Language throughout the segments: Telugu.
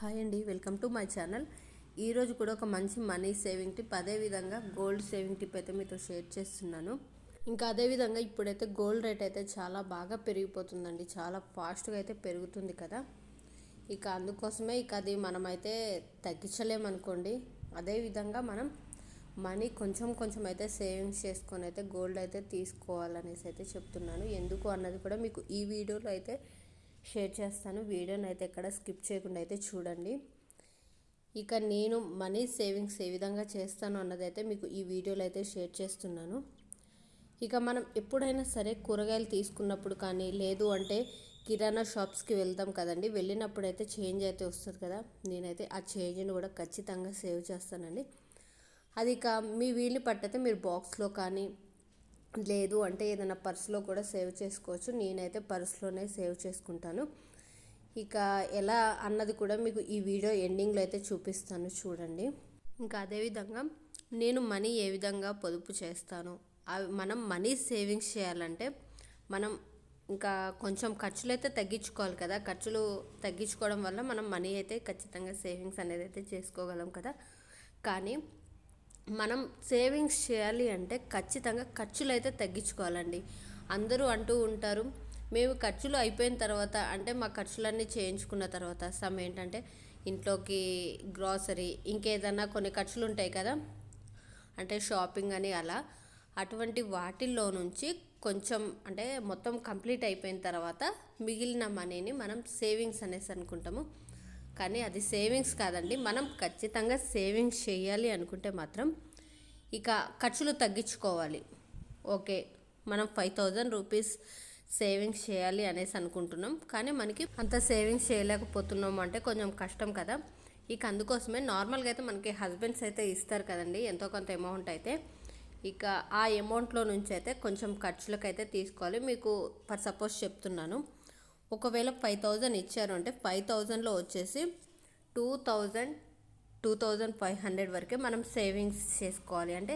హాయ్ అండి వెల్కమ్ టు మై ఛానల్. ఈరోజు కూడా ఒక మంచి మనీ సేవింగ్ టిప్ అదేవిధంగా గోల్డ్ సేవింగ్ టిప్ అయితే మీతో షేర్ చేస్తున్నాను. ఇంకా అదేవిధంగా ఇప్పుడైతే గోల్డ్ రేట్ అయితే చాలా బాగా పెరిగిపోతుందండి చాలా ఫాస్ట్గా అయితే పెరుగుతుంది కదా. ఇక అందుకోసమే ఇక అది మనమైతే తగ్గించలేమనుకోండి అదేవిధంగా మనం మనీ కొంచెం కొంచెం అయితే సేవింగ్స్ చేసుకొని అయితే గోల్డ్ అయితే తీసుకోవాలనేసి అయితే చెప్తున్నాను. ఎందుకు అన్నది కూడా మీకు ఈ వీడియోలో అయితే షేర్ చేస్తాను. వీడియోని అయితే ఎక్కడ స్కిప్ చేయకుండా అయితే చూడండి. ఇక నేను మనీ సేవింగ్స్ ఏ విధంగా చేస్తాను అన్నదైతే మీకు ఈ వీడియోలో అయితే షేర్ చేస్తున్నాను. ఇక మనం ఎప్పుడైనా సరే కూరగాయలు తీసుకున్నప్పుడు కానీ లేదు అంటే కిరాణా షాప్స్కి వెళ్తాం కదండి. వెళ్ళినప్పుడు అయితే చేంజ్ అయితే వస్తుంది కదా. నేనైతే ఆ చేంజ్ని కూడా ఖచ్చితంగా సేవ్ చేస్తానండి. అది ఇక మీ వీలు పట్టయితే మీరు బాక్స్లో కానీ లేదు అంటే ఏదైనా పర్స్లో కూడా సేవ్ చేసుకోవచ్చు. నేనైతే పర్స్లోనే సేవ్ చేసుకుంటాను. ఇక ఎలా అన్నది కూడా మీకు ఈ వీడియో ఎండింగ్లో అయితే చూపిస్తాను చూడండి. ఇంకా అదేవిధంగా నేను మనీ ఏ విధంగా పొదుపు చేస్తాను? అవి మనం మనీ సేవింగ్స్ చేయాలంటే మనం ఇంకా కొంచెం ఖర్చులు అయితే తగ్గించుకోవాలి కదా. ఖర్చులు తగ్గించుకోవడం వల్ల మనం మనీ అయితే ఖచ్చితంగా సేవింగ్స్ అనేది అయితే చేసుకోగలం కదా. కానీ మనం సేవింగ్స్ చేయాలి అంటే ఖచ్చితంగా ఖర్చులు అయితే తగ్గించుకోవాలండి. అందరూ అంటూ ఉంటారు మేము ఖర్చులు అయిపోయిన తర్వాత అంటే మా ఖర్చులన్నీ చేయించుకున్న తర్వాత సమ్ ఏంటంటే ఇంట్లోకి గ్రాసరీ ఇంకేదన్నా కొన్ని ఖర్చులు ఉంటాయి కదా అంటే షాపింగ్ అని అలా. అటువంటి వాటిల్లో నుంచి కొంచెం అంటే మొత్తం కంప్లీట్ అయిపోయిన తర్వాత మిగిలిన మనీని మనం సేవింగ్స్ అనేసి అనుకుంటాము. కానీ అది సేవింగ్స్ కాదండి. మనం ఖచ్చితంగా సేవింగ్స్ చేయాలి అనుకుంటే మాత్రం ఇక ఖర్చులు తగ్గించుకోవాలి. ఓకే మనం ఫైవ్ థౌజండ్ రూపీస్ సేవింగ్స్ చేయాలి అనేసి అనుకుంటున్నాం. కానీ మనకి అంత సేవింగ్స్ చేయలేకపోతున్నాం అంటే కొంచెం కష్టం కదా. ఇక అందుకోసమే నార్మల్గా అయితే మనకి హస్బెండ్స్ అయితే ఇస్తారు కదండి ఎంతో కొంత అమౌంట్ అయితే. ఇక ఆ అమౌంట్లో నుంచి అయితే కొంచెం ఖర్చులకైతే తీసుకోవాలి. మీకు ఫర్ సపోజ్ చెప్తున్నాను ఒకవేళ ఫైవ్ థౌజండ్ ఇచ్చారు అంటే ఫైవ్ థౌజండ్లో వచ్చేసి two thousand two thousand five hundred వరకే మనం సేవింగ్స్ చేసుకోవాలి. అంటే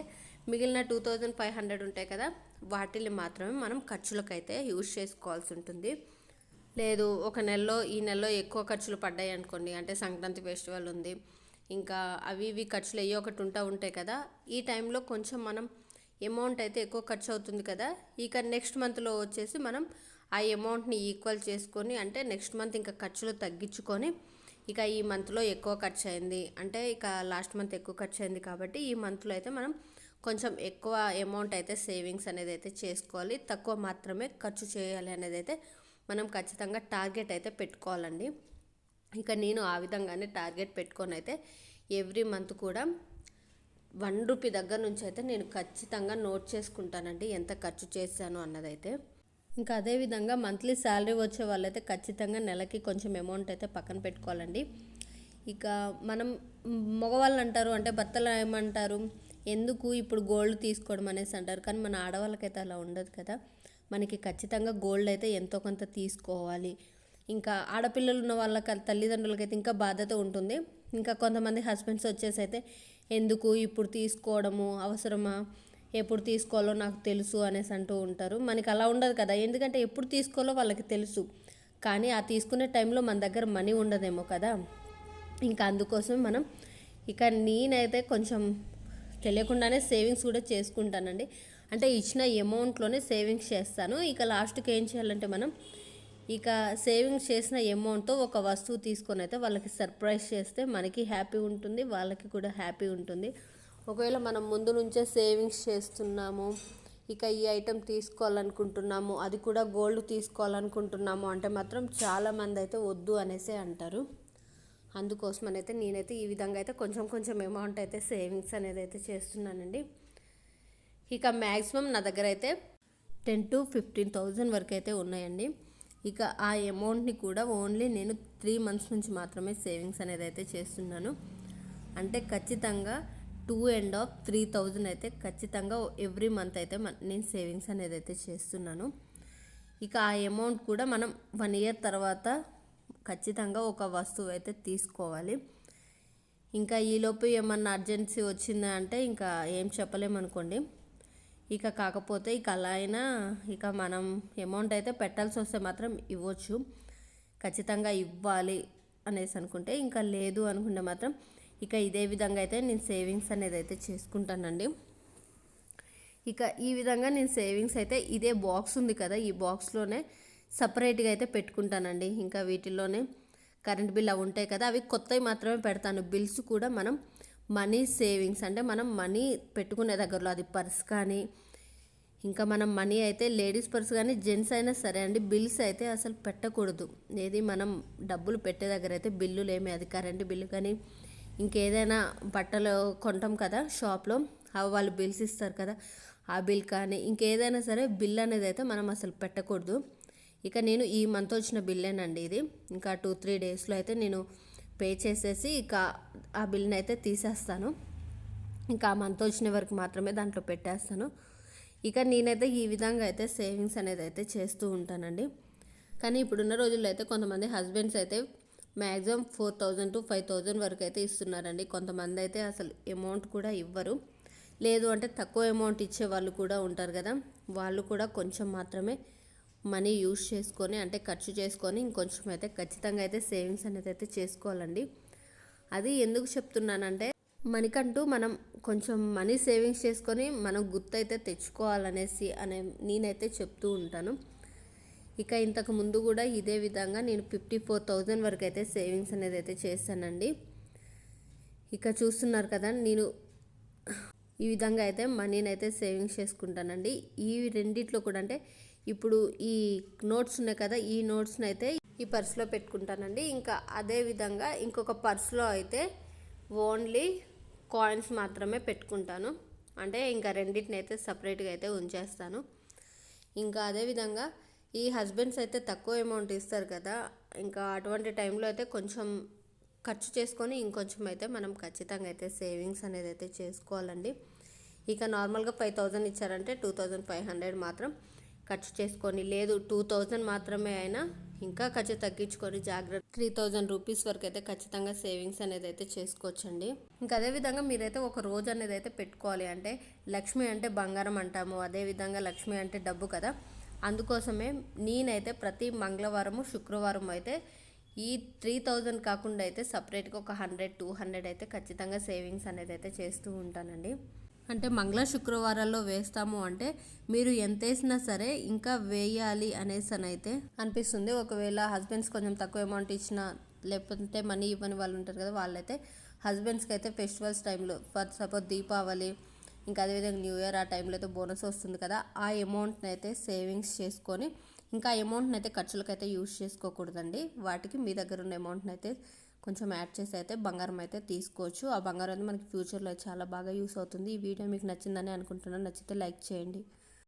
మిగిలిన టూ థౌజండ్ ఫైవ్ హండ్రెడ్ ఉంటాయి కదా వాటిని మాత్రమే మనం ఖర్చులకైతే యూజ్ చేసుకోవాల్సి ఉంటుంది. లేదు ఒక నెలలో ఈ నెలలో ఎక్కువ ఖర్చులు పడ్డాయి అనుకోండి అంటే సంక్రాంతి ఫెస్టివల్ ఉంది ఇంకా అవి ఇవి ఖర్చులు అయ్యి ఒకటి ఉంటా ఉంటాయి కదా ఈ టైంలో కొంచెం మనం అమౌంట్ అయితే ఎక్కువ ఖర్చు అవుతుంది కదా ఇక నెక్స్ట్ మంత్లో వచ్చేసి మనం ఆ అమౌంట్ని ఈక్వల్ చేసుకొని అంటే నెక్స్ట్ మంత్ ఇంకా ఖర్చులు తగ్గించుకొని ఇక ఈ మంత్లో ఎక్కువ ఖర్చు అయింది అంటే ఇక లాస్ట్ మంత్ ఎక్కువ ఖర్చు అయింది కాబట్టి ఈ మంత్లో అయితే మనం కొంచెం ఎక్కువ అమౌంట్ అయితే సేవింగ్స్ అనేది అయితే చేసుకోవాలి. తక్కువ మాత్రమే ఖర్చు చేయాలి అనేది అయితే మనం ఖచ్చితంగా టార్గెట్ అయితే పెట్టుకోవాలండి. ఇక నేను ఆ విధంగానే టార్గెట్ పెట్టుకొని అయితే ఎవ్రీ మంత్ కూడా వన్ రూపీ దగ్గర నుంచి అయితే నేను ఖచ్చితంగా నోట్ చేసుకుంటానండి ఎంత ఖర్చు చేశాను అన్నదైతే. ఇంకా అదేవిధంగా మంత్లీ శాలరీ వచ్చే వాళ్ళైతే ఖచ్చితంగా నెలకి కొంచెం అమౌంట్ అయితే పక్కన పెట్టుకోవాలండి. ఇక మనం మగవాళ్ళు అంటారు అంటే భర్తలు ఏమంటారు ఎందుకు ఇప్పుడు గోల్డ్ తీసుకోవడం అనేసి అంటారు. కానీ మన ఆడవాళ్ళకైతే అలా ఉండదు కదా. మనకి ఖచ్చితంగా గోల్డ్ అయితే ఎంతో కొంత తీసుకోవాలి. ఇంకా ఆడపిల్లలు ఉన్న వాళ్ళకి తల్లిదండ్రులకైతే ఇంకా బాధ్యత ఉంటుంది. ఇంకా కొంతమంది హస్బెండ్స్ వచ్చేసి అయితే ఎందుకు ఇప్పుడు తీసుకోవడము అవసరమా? ఎప్పుడు తీసుకోవాలో నాకు తెలుసు అనేసి అంటూ ఉంటారు. మనకి అలా ఉండదు కదా. ఎందుకంటే ఎప్పుడు తీసుకోవాలో వాళ్ళకి తెలుసు. కానీ ఆ తీసుకునే టైంలో మన దగ్గర మనీ ఉండదేమో కదా. ఇంకా అందుకోసం మనం ఇక నేనైతే కొంచెం తెలియకుండానే సేవింగ్స్ కూడా చేసుకుంటానండి. అంటే ఇచ్చిన అమౌంట్లోనే సేవింగ్స్ చేస్తాను. ఇక లాస్ట్కి ఏం చేయాలంటే మనం ఇక సేవింగ్స్ చేసిన అమౌంట్తో ఒక వస్తువు తీసుకొని అయితే వాళ్ళకి సర్ప్రైజ్ చేస్తే మనకి హ్యాపీ ఉంటుంది. వాళ్ళకి కూడా హ్యాపీ ఉంటుంది. ఒకవేళ మనం ముందు నుంచే సేవింగ్స్ చేస్తున్నాము ఇక ఈ ఐటెం తీసుకోవాలనుకుంటున్నాము అది కూడా గోల్డ్ తీసుకోవాలనుకుంటున్నాము అంటే మాత్రం చాలామంది అయితే వద్దు అనేసి అంటారు. అందుకోసం అయితే నేనైతే ఈ విధంగా అయితే కొంచెం కొంచెం అమౌంట్ అయితే సేవింగ్స్ అనేది అయితే చేస్తున్నానండి. ఇక మ్యాక్సిమం నా దగ్గర అయితే టెన్ టు ఫిఫ్టీన్ థౌజండ్ వరకు అయితే ఉన్నాయండి. ఇక ఆ అమౌంట్ని కూడా ఓన్లీ నేను త్రీ మంత్స్ నుంచి మాత్రమే సేవింగ్స్ అనేది అయితే చేస్తున్నాను. అంటే ఖచ్చితంగా two and half three thousand అయితే ఖచ్చితంగా ఎవ్రీ మంత్ అయితే నేను సేవింగ్స్ అనేది అయితే చేస్తున్నాను. ఇక ఆ అమౌంట్ కూడా మనం వన్ ఇయర్ తర్వాత ఖచ్చితంగా ఒక వస్తువు అయితే తీసుకోవాలి. ఇంకా ఈలోపు ఏమన్నా అర్జెన్సీ వచ్చిందా అంటే ఇంకా ఏం చెప్పలేమనుకోండి ఇక కాకపోతే ఇక అలా అయినా ఇక మనం అమౌంట్ అయితే పెట్టాల్సి వస్తే మాత్రం ఇవ్వచ్చు. ఖచ్చితంగా ఇవ్వాలి అనేసి అనుకుంటే ఇంకా లేదు అనుకుంటే మాత్రం ఇక ఇదే విధంగా అయితే నేను సేవింగ్స్ అనేది అయితే చేసుకుంటానండి. ఇక ఈ విధంగా నేను సేవింగ్స్ అయితే ఇదే బాక్స్ ఉంది కదా ఈ బాక్స్లోనే సపరేట్గా అయితే పెట్టుకుంటానండి. ఇంకా వీటిల్లోనే కరెంట్ బిల్ అవి ఉంటాయి కదా అవి కొత్తవి మాత్రమే పెడతాను. బిల్స్ కూడా మనం మనీ సేవింగ్స్ అంటే మనం మనీ పెట్టుకునే దగ్గరలో అది పర్స్ కానీ ఇంకా మనం మనీ అయితే లేడీస్ పర్స్ కానీ జెంట్స్ అయినా సరే అండి బిల్స్ అయితే అసలు పెట్టకూడదు. ఏది మనం డబ్బులు పెట్టే దగ్గర అయితే బిల్లులు ఏమి అది కరెంటు బిల్లు కానీ ఇంకేదైనా బట్టలు కొంటాం కదా షాప్లో అవి వాళ్ళు బిల్స్ ఇస్తారు కదా ఆ బిల్ కానీ ఇంకేదైనా సరే బిల్ అనేది అయితే మనం అసలు పెట్టకూడదు. ఇక నేను ఈ మంత్ వచ్చిన బిల్లేనండి ఇది. ఇంకా టూ త్రీ డేస్లో అయితే నేను పే చేసేసి ఇక ఆ బిల్ని అయితే తీసేస్తాను. ఇంకా ఆ మంత్ వచ్చిన వరకు మాత్రమే దాంట్లో పెట్టేస్తాను. ఇక నేనైతే ఈ విధంగా అయితే సేవింగ్స్ అనేది అయితే చేస్తూ ఉంటానండి. కానీ ఇప్పుడున్న రోజుల్లో అయితే కొంతమంది హస్బెండ్స్ అయితే maximum four thousand to five thousand వరకు అయితే ఇస్తున్నారండి. కొంతమంది అయితే అసలు అమౌంట్ కూడా ఇవ్వరు. లేదు అంటే తక్కువ అమౌంట్ ఇచ్చే వాళ్ళు కూడా ఉంటారు కదా. వాళ్ళు కూడా కొంచెం మాత్రమే మనీ యూజ్ చేసుకొని అంటే ఖర్చు చేసుకొని ఇంకొంచెం అయితే ఖచ్చితంగా అయితే సేవింగ్స్ అనేది అయితే చేసుకోవాలండి. అది ఎందుకు చెప్తున్నానంటే మనకంటూ మనం కొంచెం మనీ సేవింగ్స్ చేసుకొని మనం గుర్తయితే తెచ్చుకోవాలనేసి అనే నేనైతే చెప్తూ ఉంటాను. ఇక ఇంతకు ముందు కూడా ఇదే విధంగా నేను ఫిఫ్టీ ఫోర్ థౌజండ్ వరకు అయితే సేవింగ్స్ అనేది అయితే చేశానండి. ఇక చూస్తున్నారు కదా నేను ఈ విధంగా అయితే మనీని అయితే సేవింగ్స్ చేసుకుంటానండి. ఈ రెండిట్లో కూడా అంటే ఇప్పుడు ఈ నోట్స్ ఉన్నాయి కదా ఈ నోట్స్ని అయితే ఈ పర్స్లో పెట్టుకుంటానండి. ఇంకా అదే విధంగా ఇంకొక పర్స్లో అయితే ఓన్లీ కాయిన్స్ మాత్రమే పెట్టుకుంటాను. అంటే ఇంకా రెండింటిని అయితే సపరేట్గా అయితే ఉంచేస్తాను. ఇంకా అదేవిధంగా ఈ హస్బెండ్స్ అయితే తక్కువ అమౌంట్ ఇస్తారు కదా ఇంకా అటువంటి టైంలో అయితే కొంచెం ఖర్చు చేసుకొని ఇంకొంచెం అయితే మనం ఖచ్చితంగా అయితే సేవింగ్స్ అనేది అయితే చేసుకోవాలండి. ఇక నార్మల్గా ఫైవ్ థౌజండ్ ఇచ్చారంటే టూ థౌజండ్ ఫైవ్ హండ్రెడ్ మాత్రం ఖర్చు చేసుకొని లేదు టూ థౌజండ్ మాత్రమే అయినా ఇంకా ఖర్చు తగ్గించుకొని జాగ్రత్త త్రీ థౌజండ్ రూపీస్ వరకు అయితే ఖచ్చితంగా సేవింగ్స్ అనేది అయితే చేసుకోవచ్చండి. ఇంకా అదేవిధంగా మీరైతే ఒక రోజు అనేది అయితే పెట్టుకోవాలి. అంటే లక్ష్మి అంటే బంగారం అంటాము అదేవిధంగా లక్ష్మి అంటే డబ్బు కదా. అందుకోసమే నేనైతే ప్రతి మంగళవారము శుక్రవారం అయితే ఈ త్రీ థౌజండ్ కాకుండా అయితే సపరేట్గా ఒక హండ్రెడ్ టూ హండ్రెడ్ అయితే ఖచ్చితంగా సేవింగ్స్ అనేది అయితే చేస్తూ ఉంటానండి. అంటే మంగళ శుక్రవారాల్లో వేస్తాము అంటే మీరు ఎంత వేసినా సరే ఇంకా వేయాలి అనేసి అని అయితే అనిపిస్తుంది. ఒకవేళ హస్బెండ్స్ కొంచెం తక్కువ అమౌంట్ ఇచ్చినా లేకపోతే మనీ ఇవ్వని వాళ్ళు ఉంటారు కదా వాళ్ళైతే హస్బెండ్స్కి అయితే ఫెస్టివల్స్ టైంలో ఫర్ సపోజ్ దీపావళి ఇంకా అదేవిధంగా న్యూ ఇయర్ ఆ టైంలో అయితే బోనస్ వస్తుంది కదా ఆ అమౌంట్ని అయితే సేవింగ్స్ చేసుకొని ఇంకా ఆ అమౌంట్ని అయితే ఖర్చులకైతే యూజ్ చేసుకోకూడదండి. వాటికి మీ దగ్గర ఉన్న అమౌంట్ని అయితే కొంచెం యాడ్ చేసి అయితే బంగారం అయితే తీసుకోవచ్చు. ఆ బంగారం అయితే మనకి ఫ్యూచర్లో చాలా బాగా యూస్ అవుతుంది. ఈ వీడియో మీకు నచ్చిందని అనుకుంటున్నాను. నచ్చితే లైక్ చేయండి.